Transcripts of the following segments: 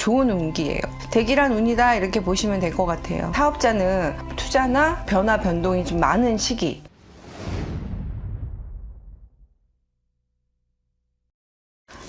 좋은 운기예요. 대기란 운이다 이렇게 보시면 될 것 같아요. 사업자는 투자나 변화 변동이 좀 많은 시기.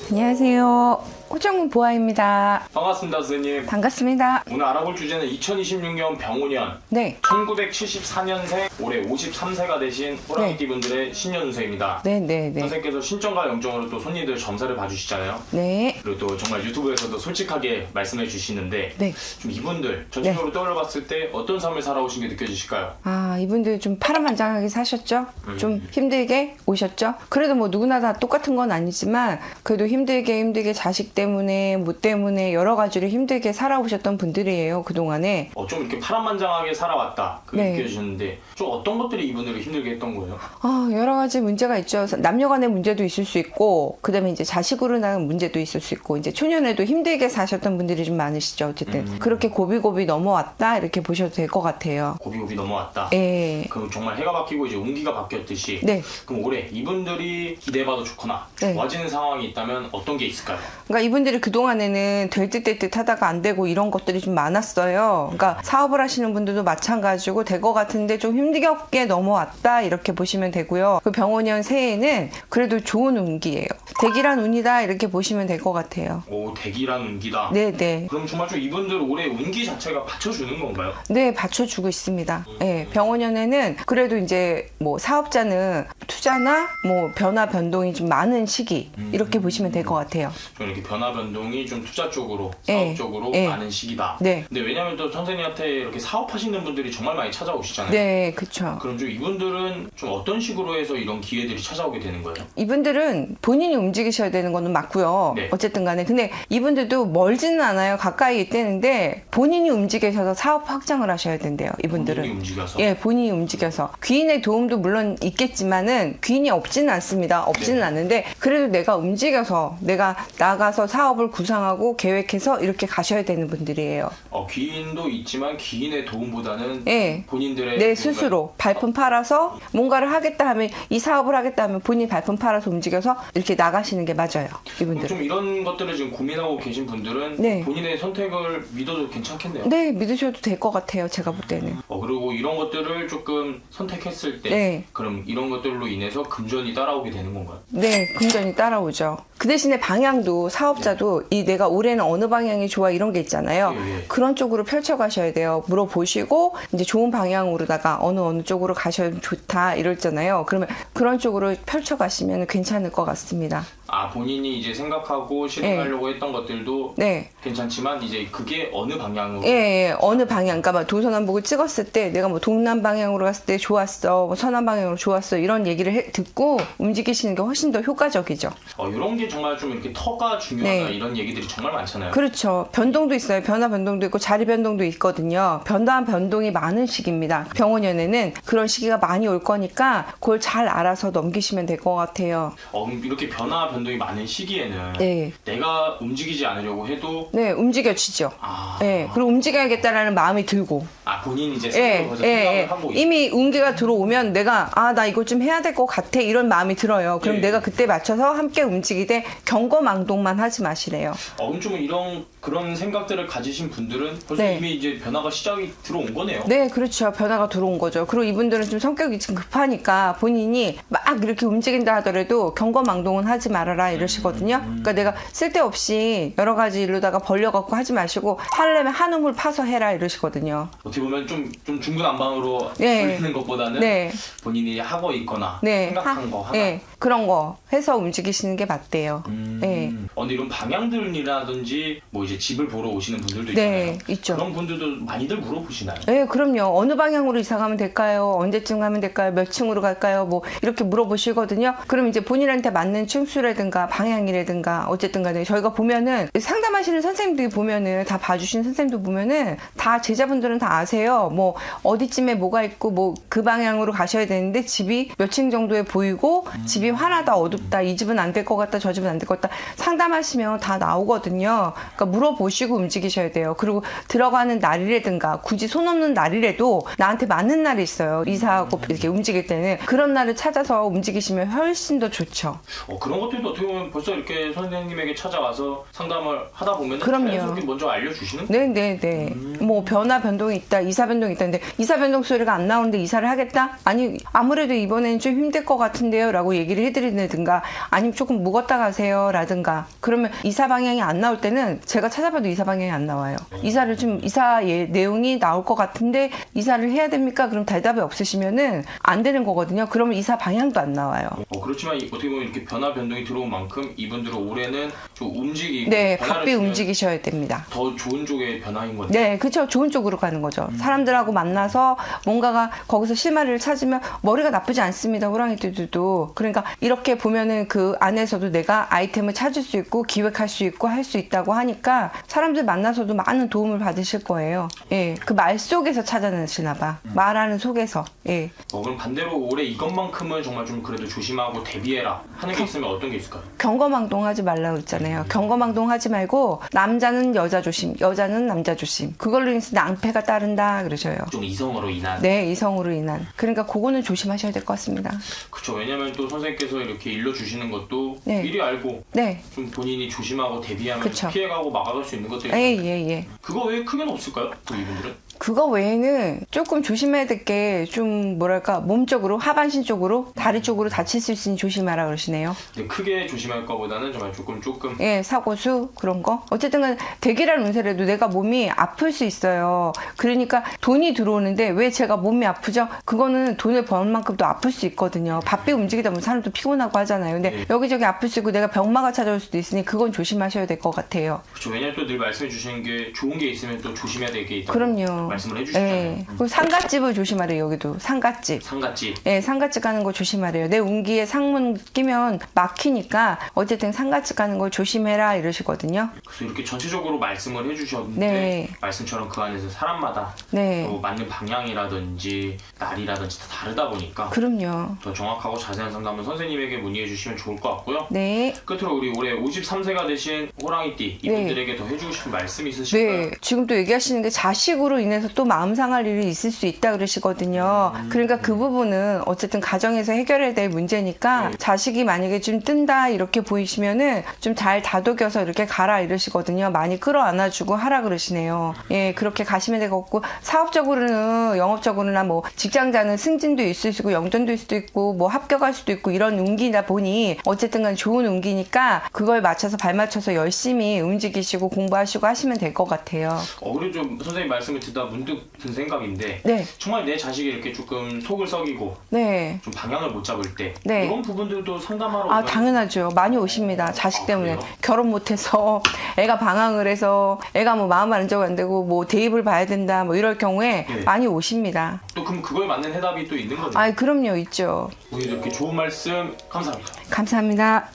안녕하세요. 호정문 보아입니다. 반갑습니다, 선생님. 반갑습니다. 오늘 알아볼 주제는 2026년 병오년 네. 1974년생 올해 53세가 되신 호랑이띠 분들의 신년운세입니다. 네, 네, 네. 선생님께서 신점과 영점으로 또 손님들 점사를 봐주시잖아요. 네. 그리고 또 정말 유튜브에서도 솔직하게 말씀해 주시는데 네. 좀 이분들 전체적으로 떠올려봤을 때 어떤 삶을 살아오신 게 느껴지실까요? 아, 이분들 좀 파란만장하게 사셨죠? 좀 힘들게 오셨죠? 그래도 뭐 누구나 다 똑같은 건 아니지만 그래도 힘들게 힘들게 자식 때 문에 뭐 때문에 여러 가지로 힘들게 살아오셨던 분들이에요, 그동안에. 어, 좀 이렇게 파란만장하게 살아왔다 그게 네. 느껴지셨는데 좀 어떤 것들이 이분들을 힘들게 했던 거예요? 아, 여러 가지 문제가 있죠. 남녀 간의 문제도 있을 수 있고, 그 다음에 이제 자식으로 낳은 문제도 있을 수 있고, 이제 초년에도 힘들게 사셨던 분들이 좀 많으시죠. 어쨌든. 그렇게 고비고비 넘어왔다, 이렇게 보셔도 될 것 같아요. 고비고비 넘어왔다. 예. 그럼 정말 해가 바뀌고 이제 운기가 바뀌었듯이 네. 그럼 올해 이분들이 기대해봐도 좋거나 네. 좋아지는 상황이 있다면 어떤 게 있을까요? 그러니까 이분들이 그동안에는 될 듯 될 듯 하다가 안 되고 이런 것들이 좀 많았어요. 그러니까 사업을 하시는 분들도 마찬가지고 될 것 같은데 좀 힘들게 넘어왔다 이렇게 보시면 되고요. 그 병원년 새해에는 그래도 좋은 운기예요. 대기란 운이다 이렇게 보시면 될 것 같아요. 오 대기란 운기다. 네, 네. 그럼 정말 좀 이분들 올해 운기 자체가 받쳐주는 건가요? 네, 받쳐주고 있습니다. 네, 병원연에는 그래도 이제 뭐 사업자는 투자나 뭐 변화 변동이 좀 많은 시기 이렇게 보시면 될 것 같아요. 좀 이렇게 변화 변동이 좀 투자 쪽으로 네. 사업 쪽으로 네. 많은 시기다. 네. 근데 왜냐하면 또 선생님한테 이렇게 사업하시는 분들이 정말 많이 찾아오시잖아요. 네, 그쵸. 그럼 좀 이분들은 좀 어떤 식으로 해서 이런 기회들이 찾아오게 되는 거예요? 이분들은 본인이 움직이셔야 되는 거는 맞고요. 네. 어쨌든 간에. 근데 이분들도 멀지는 않아요. 가까이 있다는데 본인이 움직이셔서 사업 확장을 하셔야 된대요. 이분들은. 본인이 움직여서. 예, 본인이 움직여서. 귀인의 도움도 물론 있겠지만은 귀인이 없지는 않습니다. 없지는 네. 않는데 그래도 내가 움직여서 내가 나가서 사업을 구상하고 계획해서 이렇게 가셔야 되는 분들이에요. 어, 귀인도 있지만 귀인의 도움보다는 예. 본인들의 내 스스로 발품 팔아서 뭔가를 하겠다 하면 이 사업을 하겠다 하면 본인 발품 팔아서 움직여서 이렇게 나가시는 게 맞아요. 이분들. 좀 이런 것들을 지금 고민하고 계신 분들은 네. 본인의 선택을 믿어도 괜찮겠네요. 네, 믿으셔도 될 것 같아요. 제가 볼 때는. 어, 그리고 이런 것들을 조금 선택했을 때 네. 그럼 이런 것들로 인해서 금전이 따라오게 되는 건가요? 네, 금전이 따라오죠. 그 대신에 방향도 사업 자도 이 내가 올해는 어느 방향이 좋아 이런 게 있잖아요. 예, 예. 그런 쪽으로 펼쳐 가셔야 돼요. 물어보시고 이제 좋은 방향으로다가 어느 어느 쪽으로 가셔야 좋다 이랬잖아요. 그러면 그런 쪽으로 펼쳐 가시면 괜찮을 것 같습니다. 아 본인이 이제 생각하고 실행하려고 했던 것들도 네. 괜찮지만 이제 그게 어느 방향으로 예, 예, 어느 방향, 그러니까 막 동서남북을 찍었을 때 내가 뭐 동남 방향으로 갔을 때 좋았어, 뭐 서남 방향으로 좋았어 이런 얘기를 해- 듣고 움직이시는 게 훨씬 더 효과적이죠. 어, 이런 게 정말 좀 이렇게 터가 중요하다 네. 이런 얘기들이 정말 많잖아요. 그렇죠. 변동도 있어요. 변화 변동도 있고 자리 변동도 있거든요. 변화 변동이 많은 시기입니다. 병원연에는 그런 시기가 많이 올 거니까 그걸 잘 알아서 넘기시면 될 것 같아요. 어, 이렇게 변화 변동이 많은 시기에는 네. 내가 움직이지 않으려고 해도 네, 움직여지죠. 아, 네, 그리고 움직여야겠다라는 마음이 들고. 아 본인이 이제 예, 스스로 벌써 예, 생각을 예. 하고 있- 이미 운기가 들어오면 내가 아 나 이거 좀 해야 될 것 같아 이런 마음이 들어요. 그럼 예. 내가 그때 맞춰서 함께 움직이되 경거망동만 하지 마시래요. 어, 그럼 좀 이런 그런 생각들을 가지신 분들은 벌써 네. 이미 이제 변화가 시작이 들어온 거네요. 네, 그렇죠. 변화가 들어온 거죠. 그리고 이분들은 좀 성격이 좀 급하니까 본인이 막 이렇게 움직인다 하더라도 경거망동은 하지 말아 라 이러시거든요. 그러니까 내가 쓸데없이 여러 가지 일로다가 벌려갖고 하지 마시고 하려면 한 우물 파서 해라 이러시거든요. 어떻게 보면 좀, 좀 중구난방으로 네. 보이는 것보다는 네. 본인이 하고 있거나 네, 생각한 하- 거 하나. 네, 그런 거 해서 움직이시는 게 맞대요. 음. 네. 어, 근데 이런 방향들이라든지 뭐 이제 집을 보러 오시는 분들도 네, 있잖아요. 있죠. 그런 분들도 많이들 물어보시나요? 네, 그럼요. 어느 방향으로 이사 가면 될까요? 언제쯤 가면 될까요? 몇 층으로 갈까요? 뭐 이렇게 물어보시거든요. 그럼 이제 본인한테 맞는 층수 라든가 방향이라든가 어쨌든 간에 저희가 보면은 상담하시는 선생님들이 보면은 다 봐주신 선생님들 보면은 다 제자분들은 다 아세요. 뭐 어디쯤에 뭐가 있고 뭐 그 방향으로 가셔야 되는데 집이 몇 층 정도에 보이고 집이 환하다 어둡다 이 집은 안 될 것 같다 저 집은 안 될 것 같다 상담하시면 다 나오거든요. 그러니까 물어보시고 움직이셔야 돼요. 그리고 들어가는 날이라든가 굳이 손 없는 날이라도 나한테 맞는 날이 있어요. 이사하고 이렇게 움직일 때는 그런 날을 찾아서 움직이시면 훨씬 더 좋죠. 어, 그런 것들도 어떻게 보면 벌써 이렇게 선생님에게 찾아와서 상담을 하다 보면 그럼요. 자연스럽게 먼저 알려주시는 네네네. 뭐 변화 변동이 있다, 이사 변동이 있다는데 이사 변동 소리가 안 나오는데 이사를 하겠다? 아니 아무래도 이번에는 좀 힘들 것 같은데요라고 얘기를 해드리든가 아니면 조금 묵었다 가세요라든가 그러면 이사 방향이 안 나올 때는 제가 찾아봐도 이사 방향이 안 나와요. 이사를 좀 이사 예, 내용이 나올 것 같은데 이사를 해야 됩니까? 그럼 대답이 없으시면은 안 되는 거거든요. 그러면 이사 방향도 안 나와요. 어, 그렇지만 이- 어떻게 보면 이렇게 변화 변동이 들어 온 만큼 이분들은 올해는 좀 움직이고 네, 바삐 움직이셔야 됩니다. 더 좋은 쪽의 변화인 거죠. 네, 그렇죠. 좋은 쪽으로 가는 거죠. 사람들하고 만나서 뭔가가 거기서 실마리를 찾으면 머리가 나쁘지 않습니다. 호랑이들도. 그러니까 이렇게 보면은 그 안에서도 내가 아이템을 찾을 수 있고 기획할 수 있고 할 수 있다고 하니까 사람들 만나서도 많은 도움을 받으실 거예요. 예, 그 말 속에서 찾아내시나 봐. 말하는 속에서. 예. 어, 그럼 반대로 올해 이것만큼은 정말 좀 그래도 조심하고 대비해라 하는 게 있으면 어떤 게 있을까요? 경거망동 하지 말라고 했잖아요. 경거망동 하지 말고 남자는 여자 조심, 여자는 남자 조심. 그걸로 인해서 낭패가 따른다 그러셔요. 좀 이성으로 인한 네, 이성으로 인한. 그러니까 그거는 조심하셔야 될 것 같습니다. 그렇죠. 왜냐면 또 선생님께서 이렇게 일러 주시는 것도 네. 미리 알고 네. 좀 본인이 조심하고 대비하면 그쵸. 피해가고 막아갈 수 있는 것들이 예, 예, 예. 그거 외에 크게는 없을까요? 또 이분들은? 그거 외에는 조금 조심해야 될 게 좀 뭐랄까 몸 쪽으로 하반신 쪽으로 다리 쪽으로 다칠 수 있으니 조심하라 그러시네요. 크게 조심할 거보다는 정말 조금 조금 예, 사고수 그런 거. 어쨌든 간 대기란 운세라도 내가 몸이 아플 수 있어요. 그러니까 돈이 들어오는데 왜 제가 몸이 아프죠? 그거는 돈을 버는 만큼 또 아플 수 있거든요. 바삐 움직이다 보면 사람도 피곤하고 하잖아요. 근데 네. 여기저기 아플 수 있고 내가 병마가 찾아올 수도 있으니 그건 조심하셔야 될 것 같아요. 그렇죠. 왜냐면 또 늘 말씀해 주시는 게 좋은 게 있으면 또 조심해야 될 게 있다고 그럼요. 말씀을 해주시잖아요. 예. 그리고 상갓집을 조심하래요. 여기도 상갓집. 상갓집 예, 상가집 가는 거 조심하래요. 내 운기에 상문 끼면 막히니까 어쨌든 상가집 가는 걸 조심해라 이러시거든요. 그래서 이렇게 전체적으로 말씀을 해주셨는데 네. 말씀처럼 그 안에서 사람마다 네. 또 맞는 방향이라든지 날이라든지 다 다르다 보니까 그럼요. 더 정확하고 자세한 상담은 선생님에게 문의해 주시면 좋을 것 같고요. 네. 끝으로 우리 올해 53세가 되신 호랑이띠 이분들에게 더 해주고 싶은 말씀 있으실까요? 네. 지금 또 얘기하시는 게 자식으로 인해서 또 마음 상할 일이 있을 수 있다 그러시거든요. 그러니까 그 부분은 어쨌든 가정에서 해결해야 될 문제니까 네. 자식이 만약에 좀 뜬다 이렇게 보이시면은 좀 잘 다독여서 이렇게 가라 이러시거든요. 많이 끌어안아주고 하라 그러시네요. 예, 그렇게 가시면 될것 같고 사업적으로는 영업적으로나 뭐 직장자는 승진도 있을 수 있고 영전도 있을 수도 있고 뭐 합격할 수도 있고 이런 운기다 보니 어쨌든 간 좋은 운기니까 그걸 맞춰서 발 맞춰서 열심히 움직이시고 공부하시고 하시면 될 것 같아요. 어, 그리고 좀 선생님 말씀을 듣다 문득 든 생각인데 네, 정말 내 자식이 이렇게 조금 속을 썩이고 네. 좀 방향을 못 잡을 때 네. 이런 부분들도 상담하러 아, 오면 당연하죠. 많이 오십니다. 자식 아, 때문에. 그래요? 결혼 못해서, 애가 방황을 해서, 애가 뭐 마음 안정 안 되고, 뭐 대입을 봐야 된다, 뭐 이럴 경우에 네. 많이 오십니다. 또 그럼 그거에 맞는 해답이 또 있는 거죠. 아, 그럼요, 있죠. 오늘 이렇게 좋은 말씀 감사합니다. 감사합니다.